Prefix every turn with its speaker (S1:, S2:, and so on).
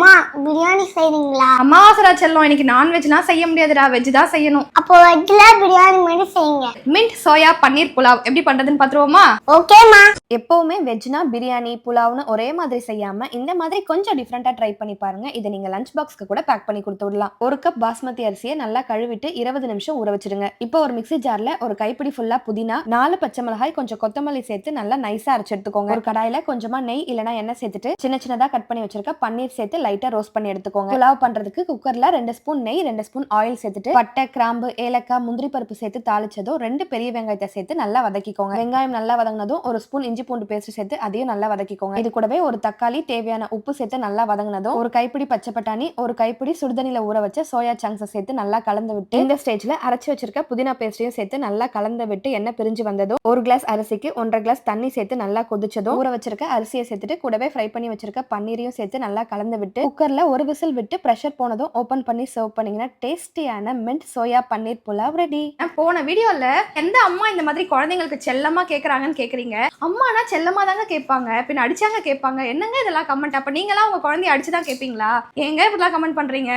S1: அம்மா பிரியாணி செய்றீங்களா?
S2: அமாவாசரா செல்லம். இன்னைக்கு நான்வெஜ்லாம் செய்ய முடியாதுடா. வெஜ் தான் செய்யணும்.
S1: அப்போ வெஜ்ல பிரியாணி மாதிரி செய்யுங்க.
S2: மின்ட் சோயா பன்னீர் புலாவ் எப்படி பண்றதுன்னு பார்த்துருவோமா
S1: ஓகேம்மா.
S3: எப்பவுமே வெஜ்னா பிரியாணி புலாவ்னு ஒரே மாதிரி செய்யாம இந்த மாதிரி கொஞ்சம் டிஃப்ரெண்டா ட்ரை பண்ணி பாருங்க. இதை நீங்க லஞ்ச் பாக்ஸ்க்கு கூட பேக் பண்ணி கொடுத்து விடலாம். ஒரு கப் பாஸ்மதி அரிசியை நல்லா கழுவிட்டு இருபது நிமிஷம் ஊற வச்சிருங்க இப்போ ஒரு மிக்ஸி ஜார்ல ஒரு கைப்பிடி ஃபுல்லா புதினா நாலு பச்சை மிளகாய் கொஞ்சம் கொத்தமல்லி சேர்த்து நல்லா நைஸா அரைச்சு எடுத்துக்கோங்க. ஒரு கடாயில கொஞ்சமா நெய் இல்லனா எண்ணெய் சேர்த்துட்டு சின்ன சின்னதா கட் பண்ணி வச்சிருக்க பன்னீர் சேர்த்து லைட்டாக ரோஸ்ட் பண்ணி எடுத்துக்கோங்க. புலாவ் பண்ணுறதுக்கு குக்கரில் ரெண்டு ஸ்பூன் நெய் ரெண்டு ஸ்பூன் ஆயில் சேர்த்துட்டு பட்டை கிராம்பு ஏலக்காய் முந்திரி பருப்பு சேர்த்து தாளிச்சதும் ரெண்டு பெரிய வெங்காயத்தை சேர்த்து நல்லா வதக்கிக்கோங்க. வெங்காயம் நல்லா வதங்கினதும் ஒரு ஸ்பூன் இஞ்சி பூண்டு பேஸ்ட் சேர்த்து அதையும் நல்லா வதக்கிக்கோங்க. இது கூடவே ஒரு தக்காளி தேவையான உப்பு சேர்த்து நல்லா வதங்கினதும் ஒரு கைப்பிடி பச்சை பட்டாணி ஒரு கைப்பிடி சுடுதண்ணில ஊற வச்ச சோயா சங்க்ஸை சேர்த்து நல்லா கலந்து விட்டு இந்த ஸ்டேஜ்ல அரைச்சி வச்சிருக்க புதினா பேஸ்டையும் சேர்த்து நல்லா கலந்து விட்டு எண்ணெய் பிரிஞ்சு வந்ததும் ஒரு கிளாஸ் அரிசிக்கு ஒன்றரை கிளாஸ் தண்ணி சேர்த்து நல்லா கொதிச்சதும் ஊற வச்சிருக்க அரிசியை சேர்த்துட்டு கூடவே ஃப்ரை பண்ணி வச்சிருக்க பன்னீரையும் சேர்த்து நல்லா கலந்து விட்டு குக்கர்ல ஒரு விசில் விட்டு ப்ரெஷர் போனதும் ஓபன் பண்ணி சர்வ் பண்ணீங்கன்னா டேஸ்டியான mint soya paneer pulao ready
S2: போன வீடியோல எந்த அம்மா இந்த மாதிரி குழந்தைங்களுக்கு செல்லமா கேக்குறாங்கன்னு கேக்குறீங்க? அம்மானா செல்லமா தாங்க கேட்பாங்க பின்ன அடிச்சாங்க கேட்பாங்க. என்னங்க இதெல்லாம் கமெண்ட் அப்ப நீங்களாம் உங்க குழந்தைய அடிச்சுதான் கேட்பீங்களா ஏங்க இப்படிலாம் கமெண்ட் பண்றீங்க?